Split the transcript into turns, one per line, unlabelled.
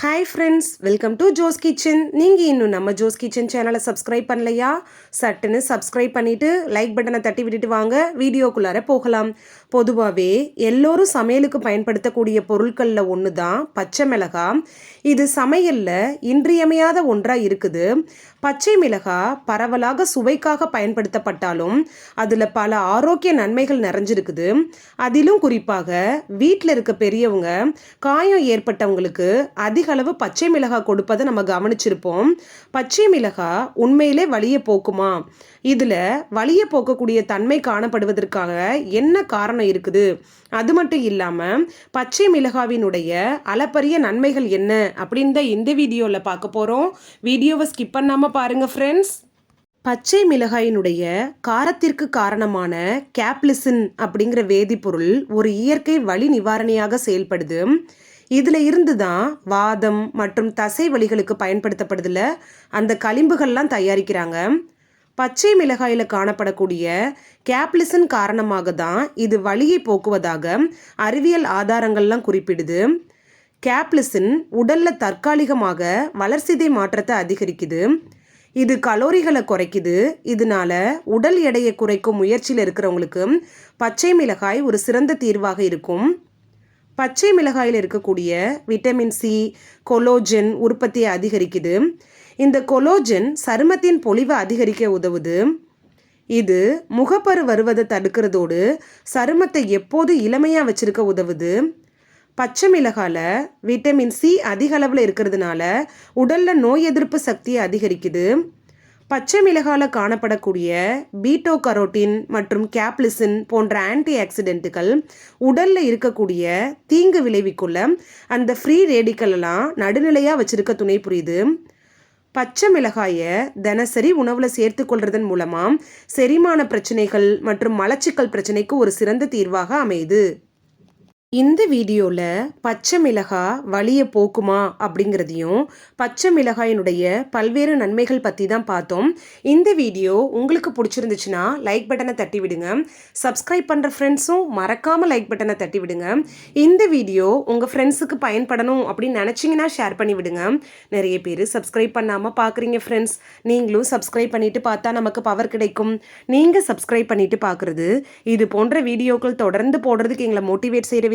Hi friends welcome to Jo's kitchen நீங்கள் இன்னும் நம்ம ஜோஸ் கிச்சன் சேனலை சப்ஸ்கிரைப் பண்ணலையா? சட்டுன்னு சப்ஸ்கிரைப் பண்ணிவிட்டு லைக் பட்டனை தட்டி விட்டுட்டு வாங்க. வீடியோக்குள்ளார போகலாம். பொதுவாகவே எல்லோரும் சமையலுக்கு பயன்படுத்தக்கூடிய பொருட்களில் ஒன்று தான் பச்சை மிளகா. இது சமையலில் இன்றியமையாத ஒன்றாக இருக்குது. பச்சை மிளகாய் பரவலாக சுவைக்காக பயன்படுத்தப்பட்டாலும் அதில் பல ஆரோக்கிய நன்மைகள் நிறைஞ்சிருக்குது. அதிலும் குறிப்பாக வீட்டில் இருக்க பெரியவங்க காயம் ஏற்பட்டவங்களுக்கு அதிக அளவு பச்சை மிளகாய் கொடுப்பதை நம்ம கவனிச்சிருப்போம். பச்சை மிளகாய் உண்மையிலே வலியை போக்குமா? இதில் வலியை போக்கக்கூடிய தன்மை காணப்படுவதற்காக என்ன காரணம் இருக்குது? அது மட்டும் இல்லாமல் பச்சை மிளகாவினுடைய அளப்பரிய நன்மைகள் என்ன அப்படின்னு தான் இந்த வீடியோவில் பார்க்க போகிறோம் வீடியோவை ஸ்கிப் பண்ணாமல் பாருங்கள் ஃப்ரெண்ட்ஸ் பச்சை மிளகாயினுடைய காரத்திற்கு காரணமான கேப்லிசின் அப்படிங்கிற வேதிப்பொருள் ஒரு இயற்கை வலி நிவாரணியாக செயல்படுது. இதில் இருந்து தான் வாதம் மற்றும் தசை வலிகளுக்கு பயன்படுத்தப்படுதில்ல அந்த களிம்புகள்லாம் தயாரிக்கிறாங்க. பச்சை மிளகாயில் காணப்படக்கூடிய கேப்லிசன் காரணமாக தான் இது வலியை போக்குவதாக அறிவியல் ஆதாரங்கள்லாம் குறிப்பிடுது. கேப்லிசின் உடலில் தற்காலிகமாக வளர்சிதை மாற்றத்தை அதிகரிக்குது. இது கலோரிகளை குறைக்குது. இதனால உடல் எடையை குறைக்கும் முயற்சியில் இருக்கிறவங்களுக்கு பச்சை மிளகாய் ஒரு சிறந்த தீர்வாக இருக்கும். பச்சை மிளகாயில் இருக்கக்கூடிய விட்டமின் சி கொலோஜன் உற்பத்தியை அதிகரிக்குது. இந்த கொலோஜன் சருமத்தின் பொலிவை அதிகரிக்க உதவுது. இது முகப்பரு வருவதை தடுக்கிறதோடு சருமத்தை எப்போது இளமையாக வச்சிருக்க உதவுது. பச்சை மிளகாயில் விட்டமின் சி அதிக அளவில் இருக்கிறதுனால உடலில் நோய் எதிர்ப்பு சக்தியை அதிகரிக்குது. பச்சை மிளகால காணப்படக்கூடிய பீட்டோ கரோட்டின் மற்றும் கேப்லிசின் போன்ற ஆன்டி ஆக்சிடென்ட்டுகள் உடலில் இருக்கக்கூடிய தீங்கு விளைவிக்குள்ள அந்த ஃப்ரீ ரேடிக்கலெல்லாம் நடுநிலையாக வச்சுருக்க துணை புரியுது. பச்சை மிளகாயை தினசரி உணவில் சேர்த்து கொள்றதன் மூலமாக செரிமான பிரச்சனைகள் மற்றும் மலச்சிக்கல் பிரச்சனைக்கு ஒரு சிறந்த தீர்வாக அமையுது. இந்த வீடியோவில் பச்சை மிளகாய் வலியை போக்குமா அப்படிங்கிறதையும் பச்சை மிளகாயினுடைய பல்வேறு நன்மைகள் பற்றி தான் பார்த்தோம். இந்த வீடியோ உங்களுக்கு பிடிச்சிருந்துச்சுன்னா லைக் பட்டனை தட்டி விடுங்க. சப்ஸ்கிரைப் பண்ணுற ஃப்ரெண்ட்ஸும் மறக்காமல் லைக் பட்டனை தட்டி விடுங்க. இந்த வீடியோ உங்கள் ஃப்ரெண்ட்ஸுக்கு பயன்படணும் அப்படின்னு நினச்சிங்கன்னா ஷேர் பண்ணி விடுங்க. நிறைய பேர் சப்ஸ்கிரைப் பண்ணாமல் பார்க்குறீங்க ஃப்ரெண்ட்ஸ் நீங்களும் சப்ஸ்கிரைப் பண்ணிவிட்டு பார்த்தா நமக்கு பவர் கிடைக்கும். நீங்கள் சப்ஸ்கிரைப் பண்ணிவிட்டு பார்க்குறது இது போன்ற வீடியோக்கள் தொடர்ந்து போடுறதுக்கு எங்களை மோட்டிவேட் செய்கிற